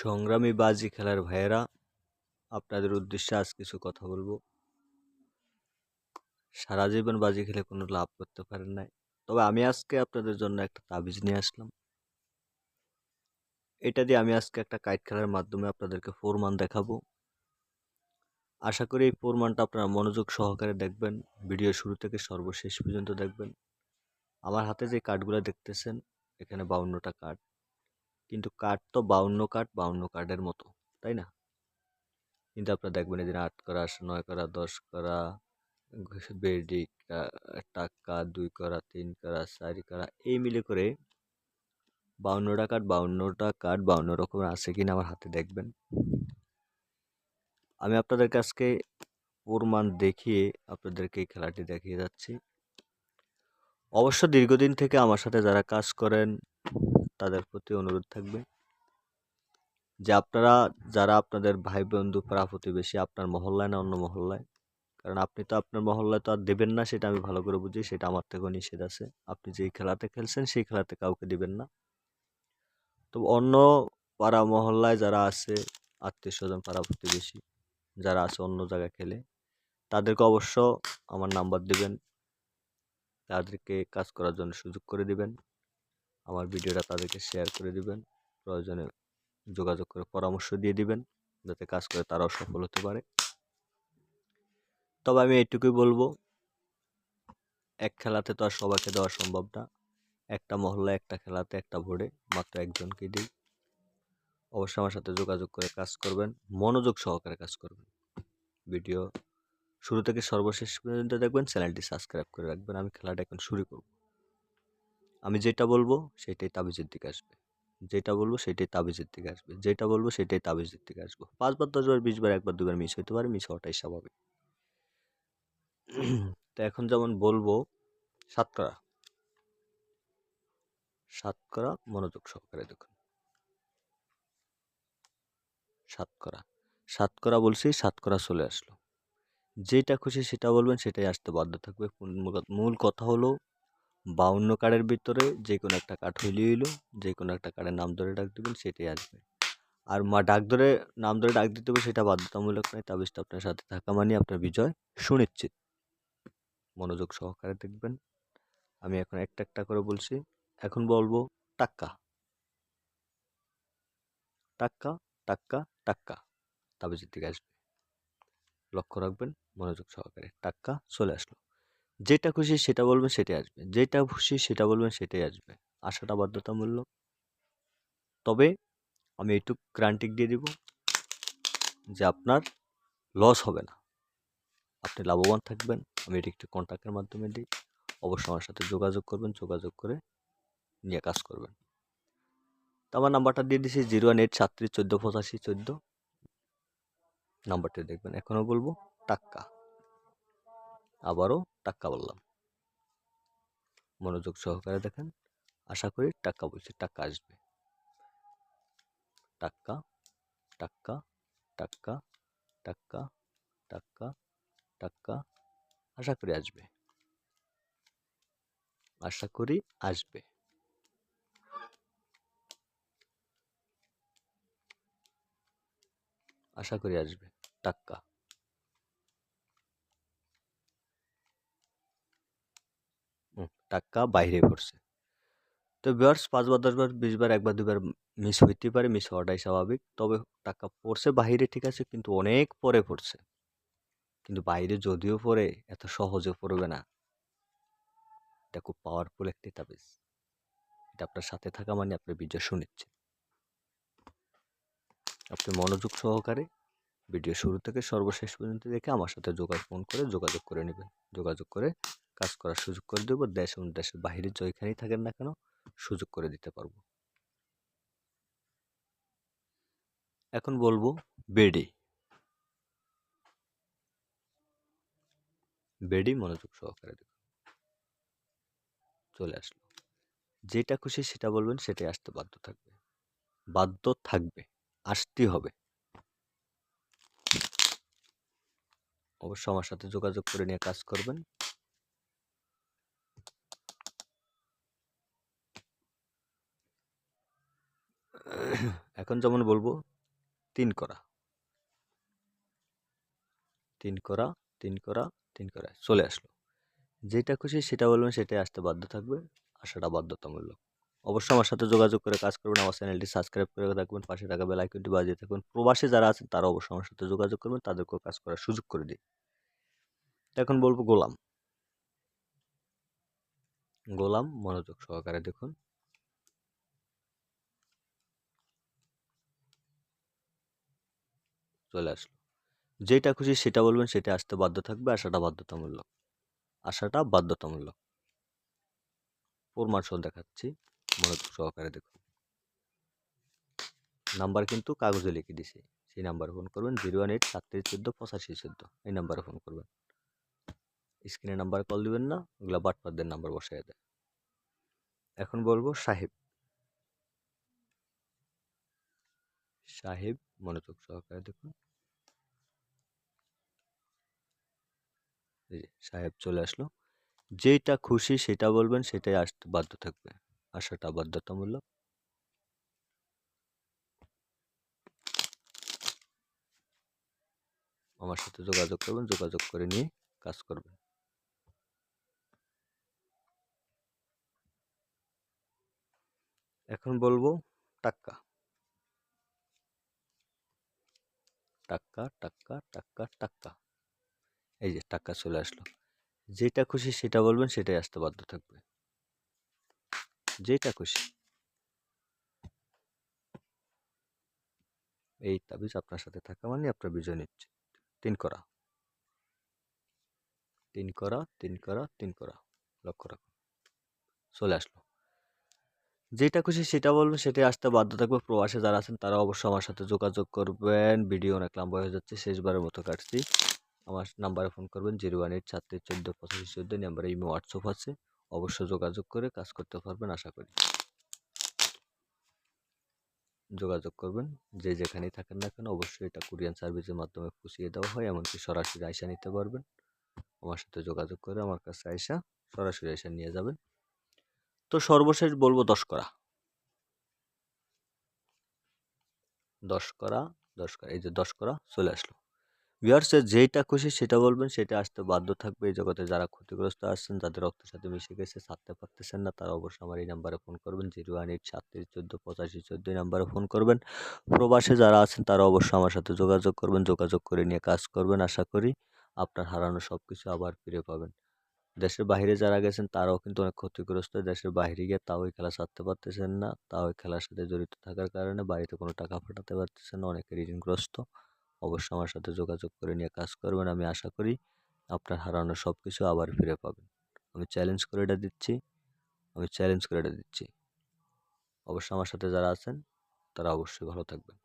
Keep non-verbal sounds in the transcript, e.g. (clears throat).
সংগ্রামী বাজি খেলার ভাইয়েরা, আপনাদের উদ্দেশ্যে আজ কিছু কথা বলব। সারা জীবন বাজি খেলে কোনো লাভ করতে পারেন নাই। তবে আমি আজকে আপনাদের জন্য একটা তাবিজ নিয়ে আসলাম। এটা দিয়ে আমি আজকে একটা কাইট খেলার মাধ্যমে আপনাদেরকে ফোরমান দেখাবো। আশা করি এই ফোরমানটা আপনারা মনোযোগ সহকারে দেখবেন, ভিডিও শুরু থেকে সর্বশেষ পর্যন্ত দেখবেন। আমার হাতে যে কার্ডগুলো দেখতেছেন, এখানে বাউন্নটা কার্ড। কিন্তু কাঠ তো বাউন্ন কাঠ বাউন্ন কাঠের মতো, তাই না? কিন্তু আপনারা দেখবেন এদিন আট করা, নয় করা, দশ করা বেডি টাকা, দুই করা, তিন করা, চার করা, এই মিলে করে বাউন্নটা কাঠ বাউন্নটা কাঠ বাউন্ন রকমের আছে কিনা আমার হাতে দেখবেন। আমি আপনাদের কাছকে প্রমাণ দেখিয়ে আপনাদেরকে এই খেলাটি দেখিয়ে যাচ্ছি। অবশ্য দীর্ঘদিন থেকে আমার সাথে যারা কাজ করেন তাদের প্রতি অনুরোধ থাকবে। যে আপনারা, যারা আপনাদের ভাই বন্ধু পাড়া প্রতিবেশী আপনার মহল্লায় না অন্য মহল্লায়, কারণ আপনি তো আপনার মহল্লায় তো আর দেবেন না, সেটা আমি ভালো করে বুঝি, সেটা আমার থেকেও নিষেধ আছে। আপনি যেই খেলাতে খেলছেন, সেই খেলাতে কাউকে দিবেন না। তো অন্য পাড়া মহল্লায় যারা আছে আত্মীয় স্বজন পাড়া প্রতিবেশী, যারা আছে অন্য জায়গায় খেলে, তাদেরকে অবশ্য আমার নাম্বার দিবেন। তাদেরকে কাজ করার জন্য সুযোগ করে দিবেন। আমার ভিডিওটা তাদেরকে শেয়ার করে দিবেন। প্রয়োজনে যোগাযোগ করে পরামর্শ দিয়ে দিবেন, যাতে কাজ করে তারাও সফল হতে পারে। তবে আমি এইটুকুই বলব, এক খেলাতে তো আর সবাইকে দেওয়া সম্ভব না। একটা মহল্লা একটা খেলাতে একটা ভোরে মাত্র একজনকে দিই। অবশ্যই আমার সাথে যোগাযোগ করে কাজ করবেন, মনোযোগ সহকারে কাজ করবেন। ভিডিও শুরু থেকে সর্বশেষ পর্যন্ত দেখবেন, চ্যানেলটি সাবস্ক্রাইব করে রাখবেন। আমি খেলাটা এখন শুরু করব। আমি যেটা বলব, সেটাই তাবিজের দিকে আসবে। যেটা বলব, সেটাই তাবিজের দিকে আসবে। যেটা বলব, সেটাই তাবিজের দিকে আসব। পাঁচবার, দশবার, বিশবার, একবার, দুবার মিস হতে পারে, মিস হওয়াটাই স্বাভাবিক। (clears throat) তো এখন যেমন বলব সাতকরা সাতকরা মনোযোগ সহকারে দেখুন। সাতকরা সাতকরা বলছি সাতকরা চলে আসলো। যেটা খুশি সেটা বলবেন, সেটাই আসতে বাধ্য থাকবে। মূল কথা হলো বাউন্ন কার্ডের ভিতরে যে কোনো একটা কার্ড হইলে হইল যে কোনো একটা কার্ডের নাম ধরে ডাক দেবেন, সেটাই আসবে। আর মা ডাক ধরে, নাম ধরে ডাক দিতে হবে সেটা বাধ্যতামূলক নয় তাবিজটা আপনার সাথে থাকা মানে আপনার বিজয় সুনিশ্চিত। মনোযোগ সহকারে দেখবেন। আমি এখন একটা একটা করে বলছি। এখন বলব টাক্কা। টাক্কা টাক্কা টাক্কা। তাবিজের দিকে আসবে। লক্ষ্য রাখবেন, মনোযোগ সহকারে। টাক্কা চলে আসলো। যেটা খুশি সেটা বলবেন সেটাই আসবে। যেটা খুশি সেটা বলবেন সেটাই আসবে। আশাটা বাধ্যতামূলক। তবে আমি এইটুক গ্রান্টিক দিয়ে দিব যে আপনার লস হবে না। আপনি লাভবান থাকবেন। আমি এটি একটি কন্ট্যাক্টের মাধ্যমে দিই। অবশ্যই আমার সাথে যোগাযোগ করবেন, যোগাযোগ করে নিয়ে কাজ করবেন। তো আমার নাম্বারটা দিয়ে দিছি জিরো ওয়ান এইট সাতত্রিশ চোদ্দ পঁচাশি চোদ্দ। নাম্বারটি দেখবেন। এখনও বলব, টাক্কা। আবারও টাক্কা বললাম। মনোযোগ সহকারে দেখেন, আশা করি টাক্কা বলছি, টাক্কা আসবে। টাক্কা টাক্কা টাক্কা টাক্কা টাক্কা টাক্কা, আশা করি আসবে। আশা করি আসবে। আশা করি আসবে, টাক্কা। টাক্কা বাইরে পড়ছে তো বিয়ার্স পাঁচবার দশবার বিশবার একবার, দুবার মিস হইতে পারে মিস হওয়াটাই স্বাভাবিক। তবে টাকা পড়ছে, বাইরে ঠিক আছে, কিন্তু অনেক পরে পড়ছে। কিন্তু বাইরে যদিও পড়ে, এত সহজে পড়বে না। এটা খুব পাওয়ারফুল একটি তাবিজ। এটা আপনার সাথে থাকা মানে আপনি বিজয় শুনেছেন আপনি মনোযোগ সহকারে ভিডিও শুরু থেকে সর্বশেষ পর্যন্ত দেখে আমার সাথে যোগাযোগ ফোন করে যোগাযোগ করে নেবেন। যোগাযোগ করে কাজ করার সুযোগ করে দেবো। দেশ এবং দেশের বাহিরে যেখানেই থাকেন না কেন, সুযোগ করে দিতে পারব। এখন বলব বেডি। বেডি মনোযোগ সহকারে চলে আসলো। যেটা খুশি সেটা বলবেন, সেটাই আসতে বাধ্য থাকবে। বাধ্য থাকবে, আসতেই হবে। অবশ্য আমার সাথে যোগাযোগ করে নিয়ে কাজ করবেন। এখন যেমন বলব, তিন করা। তিন করা তিন করা তিন করা, চলে আসলো। যেটা খুশি সেটা বলবেন, সেটাই আসতে বাধ্য থাকবে, আসাটা বাধ্যতামূলক। অবশ্যই আমার সাথে যোগাযোগ করে কাজ করবেন, আমার চ্যানেলটি সাবস্ক্রাইব করে থাকবেন, পাশে থাকা বেল আইকনটি বাজিয়ে থাকবেন। প্রবাসী যারা আছেন, তারা অবশ্যই আমার সাথে যোগাযোগ করবেন, তাদেরকেও কাজ করার সুযোগ করে দিই। এখন বলব গোলাম। গোলাম, মনোযোগ সহকারে দেখুন। চলে আসলো। যেটা খুশি সেটা বলবেন, সেটা আসতে বাধ্য থাকবে আসাটা বাধ্যতামূলক। আসাটা বাধ্যতামূলক। প্রমাণ সহ দেখাচ্ছি, মনোযোগ সহকারে দেখুন। নাম্বার কিন্তু কাগজে লিখে দিছি। সেই নাম্বারে ফোন করবেন, জিরো ওয়ান এইট সাতত্রিশ চোদ্দ, পঁচাশি, চোদ্দ, এই নাম্বারে ফোন করবেন। স্ক্রিনে নাম্বার কল দিবেন না, ওগুলা বাটপারদের নাম্বার বসাই দেয়। এখন বলব সাহেব। সাহেব মনোযোগ সহকারে দেখুন। সাহেব চলে আসলো। যেটা খুশি সেটা বলবেন, সেটাই আসতে বাধ্য থাকবে। আসাটা বাধ্যতামূলক। আমার সাথে যোগাযোগ করবেন, যোগাযোগ করে নিয়ে কাজ করবেন। এখন বলব টাক্কা। টাক্কা টাক্কা টাক্কা টাক্কা এই যে টাক্কা চলে আসলো। যেটা খুশি সেটা বলবেন, সেটাই আসতে বাধ্য থাকবে। যেটা খুশি। এই তাবিজ আপনার সাথে থাকা মানে আপনার বিজয় নিচ্ছে তিন করা। তিন করা তিন করা তিন করা। লক্ষ্য রাখুন। চলে আসলো। যেটা খুশি সেটা বলবেন সেটাই আসতে বাধ্য থাকবে। প্রবাসে যারা আছেন, তারা অবশ্যই আমার সাথে যোগাযোগ করবেন। ভিডিও অনেক লম্বা হয়ে যাচ্ছে, শেষবারের মতো কাটছি। আমার নাম্বারে ফোন করবেন, জিরো ওয়ান এইট ছাত্রিশ চোদ্দ পঁচাশি চোদ্দ, নাম্বারে ইমো, হোয়াটসঅ্যাপ আছে। অবশ্যই যোগাযোগ করে কাজ করতে পারবেন, আশা করি। যোগাযোগ করবেন, যে যেখানেই থাকেন না কেন, অবশ্যই এটা কুরিয়ান সার্ভিসের মাধ্যমে পুষিয়ে দেওয়া হয়, এমনকি সরাসরি আয়সা নিতে পারবেন। আমার সাথে যোগাযোগ করে আমার কাছে আয়সা সরাসরি আয়সা নিয়ে যাবেন। তো সর্বশেষ বলব দশ করা। দশ করা দশ করা, এই যে দশ করা চলে আসলো। ভিউয়ার্সের যেইটা খুশি সেটা বলবেন, সেটা আসতে বাধ্য থাকবে এই জগতে যারা ক্ষতিগ্রস্ত আসছেন, যাদের রক্তের সাথে মিশে গেছে, ছাড়তে পারতেছেন না, তারা অবশ্যই আমার এই নাম্বারে ফোন করবেন, জিরো ওয়ান এইট সাতত্রিশ চোদ্দ পঁচাশি চোদ্দ নাম্বারে ফোন করবেন। প্রবাসে যারা আছেন, তারা অবশ্যই আমার সাথে যোগাযোগ করবেন, যোগাযোগ করে নিয়ে কাজ করবেন। আশা করি আপনার হারানো সব কিছু আবার ফিরে পাবেন। দেশের বাইরে যারা গেছেন, তারাও কিন্তু অনেক ক্ষতিগ্রস্ত। দেশের বাইরে গিয়ে তাও ওই খেলা ছাড়তে পারতেছেন না। তাও ওই খেলার সাথে জড়িত থাকার কারণে বাড়িতে কোনো টাকা পাঠাতে পারতেছেন না। অনেকে ঋণগ্রস্ত। অবশ্যই আমার সাথে যোগাযোগ করে নিয়ে কাজ করবেন, আমি আশা করি আপনার হারানো সব কিছু আবার ফিরে পাবেন। আমি চ্যালেঞ্জ করে এটা দিচ্ছি। আমি চ্যালেঞ্জ করে এটা দিচ্ছি। অবশ্যই আমার সাথে যারা আছেন, তারা অবশ্যই ভালো থাকবেন।